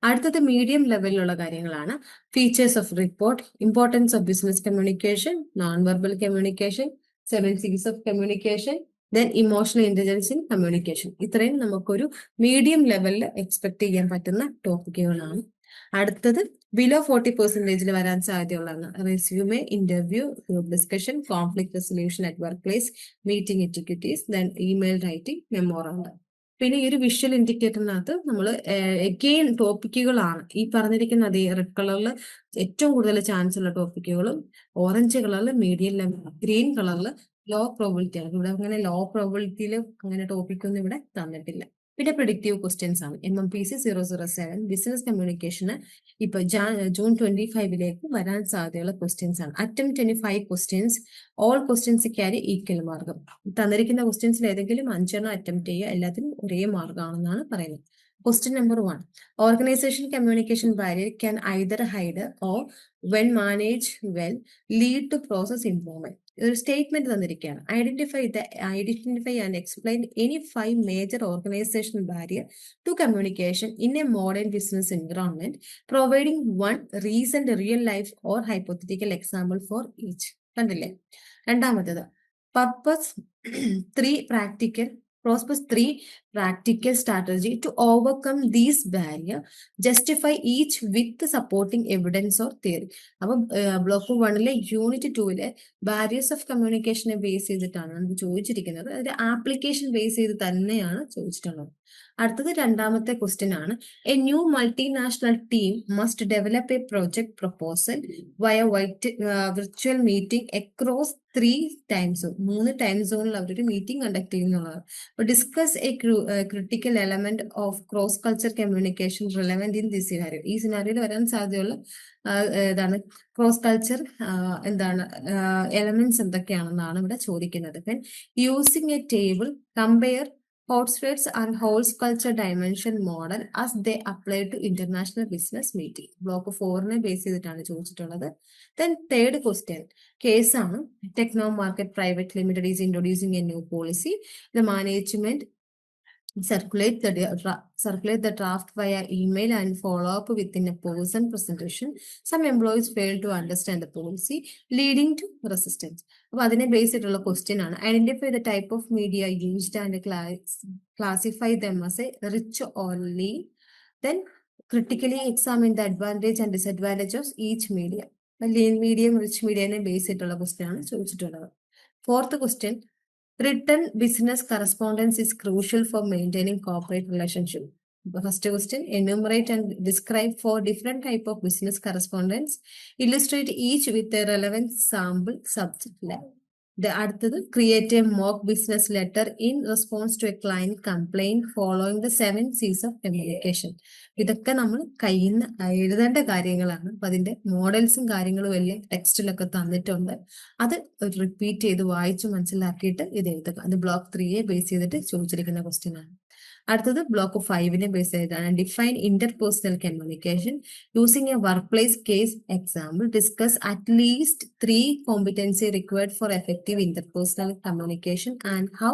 അടുത്തത് മീഡിയം ലെവലിലുള്ള കാര്യങ്ങളാണ്. Features of report importance of business communication non verbal communication seven Cs of communication then emotional intelligence in communication ഇത്രയും നമുക്കൊരു മീഡിയം ലെവലിൽ എക്സ്പെക്ട് ചെയ്യാൻ പറ്റുന്ന ടോപ്പിക്കുകളാണ് അടുത്തത് ബിലോ ഫോർട്ടി പെർസെന്റേജിൽ വരാൻ സാധ്യതയുള്ളതാണ്. Resume interview group discussion conflict resolution at work place meeting executives then email writing memorandum പിന്നെ ഈ ഒരു വിഷ്വൽ ഇൻഡിക്കേറ്ററിനകത്ത് നമ്മൾ എഗെയിൻ ടോപ്പിക്കുകളാണ് ഈ പറഞ്ഞിരിക്കുന്ന അതേ റെഡ് കളറിൽ ഏറ്റവും കൂടുതൽ ചാൻസ് ഉള്ള ടോപ്പിക്കുകളും ഓറഞ്ച് കളറിൽ മീഡിയം ലെവൽ ഗ്രീൻ കളറിൽ ലോ പ്രോബിലിറ്റി ആണ്. ഇവിടെ അങ്ങനെ ലോ പ്രോബിലിറ്റിയിൽ അങ്ങനെ ടോപ്പിക്കൊന്നും ഇവിടെ തന്നിട്ടില്ല. പിന്നെ പ്രിഡിക്റ്റീവ് ക്വസ്റ്റ്യൻസ് ആണ്. M M P C zero zero seven business കമ്മ്യൂണിക്കേഷന് ഇപ്പൊ ജൂൺ ട്വന്റി ഫൈവിലേക്ക് വരാൻ സാധ്യതയുള്ള ക്വസ്റ്റ്യൻസ് ആണ്. Attempt twenty five questions all questions carry equal marks തന്നിരിക്കുന്ന ക്വസ്റ്റ്യൻസിൽ ഏതെങ്കിലും അഞ്ചെണ്ണം അറ്റംപ്റ്റ് ചെയ്യുക എല്ലാത്തിനും ഒരേ മാർഗമാണെന്നാണ് പറയുന്നത്. Question number one organisation communication barrier can either hide or when manage well lead to process improvement ഒരു സ്റ്റേറ്റ്മെന്റ് തന്നിരിക്കുകയാണ്. Identify the identify and explain any five major organisation barrier to communication in a modern business environment providing one recent real life or hypothetical example for each കണ്ടില്ലേ? രണ്ടാമത്തേത്. Purpose three practical prospects three practical strategy to overcome these barrier justify each with supporting evidence or theory അപ്പം block വണ്ണിലെ unit ടൂവിലെ barriers of കമ്മ്യൂണിക്കേഷനെ base ചെയ്തിട്ടാണ് നമുക്ക് ചോദിച്ചിരിക്കുന്നത്. അതിന്റെ ആപ്ലിക്കേഷൻ ബേസ് ചെയ്ത് തന്നെയാണ് ചോദിച്ചിട്ടുള്ളത്. അടുത്തത് രണ്ടാമത്തെ ക്വസ്റ്റ്യൻ ആണ്. A new multinational team must develop a project proposal via white virtual meeting across three time zone മൂന്ന് ടൈം സോണിൽ അവരൊരു മീറ്റിംഗ് കണ്ടക്ട് ചെയ്യുന്നുള്ളതാണ്. അപ്പോൾ discuss a critical element of cross culture communication relevant in this scenario ഈ സിനാരിയോയിൽ വരാൻ സാധ്യതയുള്ള ഇതാണ്. ക്രോസ് കൾച്ചർ എന്താണ് എലമെന്റ്സ് എന്തൊക്കെയാണെന്നാണ് ഇവിടെ ചോദിക്കുന്നത്. Using a table compare Hofstede's and Hall's culture dimension model as they apply to international business meeting block ഫോറിനെ base ചെയ്തിട്ടാണ് ചോദിച്ചിട്ടുള്ളത്. ദെൻ തേർഡ് ക്വസ്റ്റ്യൻ കേസാണ് Techno Market private limited is introducing a new policy the management dra- dra- circulate the draft via email and follow up within a person presentation. Some employees fail to understand the policy, leading to resistance. അപ്പൊ അതിനെ base ചെയ്തിട്ടുള്ള question ആണ് identify the type of media used and classify them as a rich only then critically examine the advantage and disadvantage of each media lean medium rich മീഡിയനെ base ചെയ്തിട്ടുള്ള question ആണ് ചോദിച്ചിട്ടുള്ളത് fourth question Written business correspondence is crucial for maintaining corporate relationship. First question, enumerate and describe four different type of business correspondence. Illustrate each with a relevant sample subject line. അടുത്തത് create a mock business letter in response to a client complaint following the seven C's of communication. ഇതൊക്കെ നമ്മൾ കയ്യിൽ നിന്ന് എഴുതേണ്ട കാര്യങ്ങളാണ്. അപ്പൊ അതിന്റെ മോഡൽസും കാര്യങ്ങളും എല്ലാം ടെക്സ്റ്റിലൊക്കെ തന്നിട്ടുണ്ട്. അത് റിപ്പീറ്റ് ചെയ്ത് വായിച്ച് മനസ്സിലാക്കിയിട്ട് ഇത് എഴുതുക. അത് ബ്ലോക്ക് ത്രീയെ ബേസ് ചെയ്തിട്ട് ചോദിച്ചിരിക്കുന്ന ക്വസ്റ്റ്യൻ ആണ്. അടുത്തത് ബ്ലോക്ക് ഫൈവിനെ ബേസ് ചെയ്താണ്. Define interpersonal communication using a work place case example discuss at least three competency required for effective interpersonal communication and how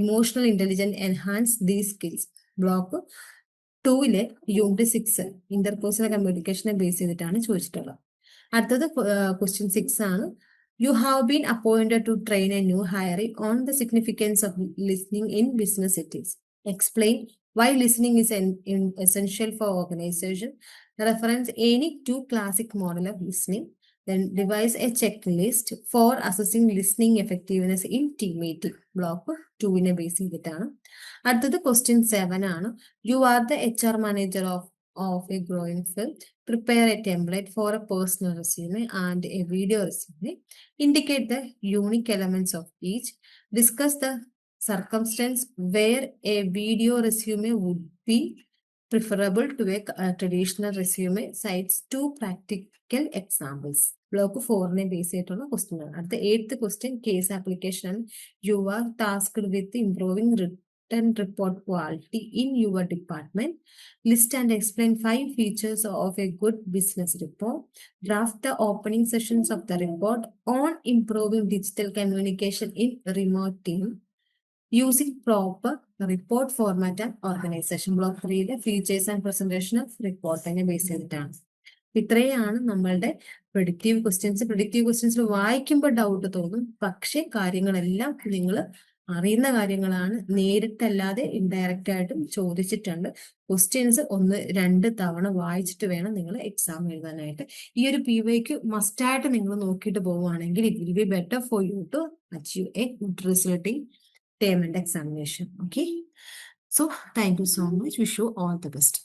emotional intelligence enhance these skills block ടൂവിലെ unit six interpersonal കമ്മ്യൂണിക്കേഷനെ base ചെയ്തിട്ടാണ് ചോദിച്ചിട്ടുള്ളത്. അടുത്തത് question six ആണ്. You have been appointed to train a new hiring on the significance of listening in business cities explain why listening is essential for organisation reference any two classic model of listening then devise a checklist for assessing listening effectiveness in team meeting block ടുവിനെ base ചെയ്തിട്ടാണ് അടുത്തത് question seven ആണ്. You are the H R manager of of a growing firm prepare a template for a personal resume and a video resume indicate the unique elements of each discuss the circumstance where a video resume would be preferable to a uh, traditional resume cites two practical examples. Block ഫോറിനെ base ചെയ്തിട്ടുള്ള question ആണ്. അടുത്ത eighth question case application you are tasked with improving return in your department. List and explain five features of a good business report. Draft the opening sessions of the report on improving digital communication in remote team using proper report format and organization. Block organization block ത്രീയിലെ features and presentation of റിപ്പോർട്ടിനെ base ചെയ്തിട്ടാണ് ഇത്രയാണ് നമ്മളുടെ predictive questions predictive ക്വസ്റ്റ്യൻസിൽ വായിക്കുമ്പോൾ doubt തോന്നും പക്ഷേ കാര്യങ്ങളെല്ലാം നിങ്ങൾ അറിയുന്ന കാര്യങ്ങളാണ് നേരിട്ടല്ലാതെ ഇൻഡയറക്റ്റ് ആയിട്ടും ചോദിച്ചിട്ടുണ്ട്. ക്വസ്റ്റ്യൻസ് ഒന്ന് രണ്ട് തവണ വായിച്ചിട്ട് വേണം നിങ്ങൾ എക്സാം എഴുതാനായിട്ട്. ഈ ഒരു പി വൈക്ക് മസ്റ്റായിട്ട് നിങ്ങൾ നോക്കിയിട്ട് പോവുകയാണെങ്കിൽ it will be better for you to achieve a good result in term and examination okay so thank you so much wish you all the best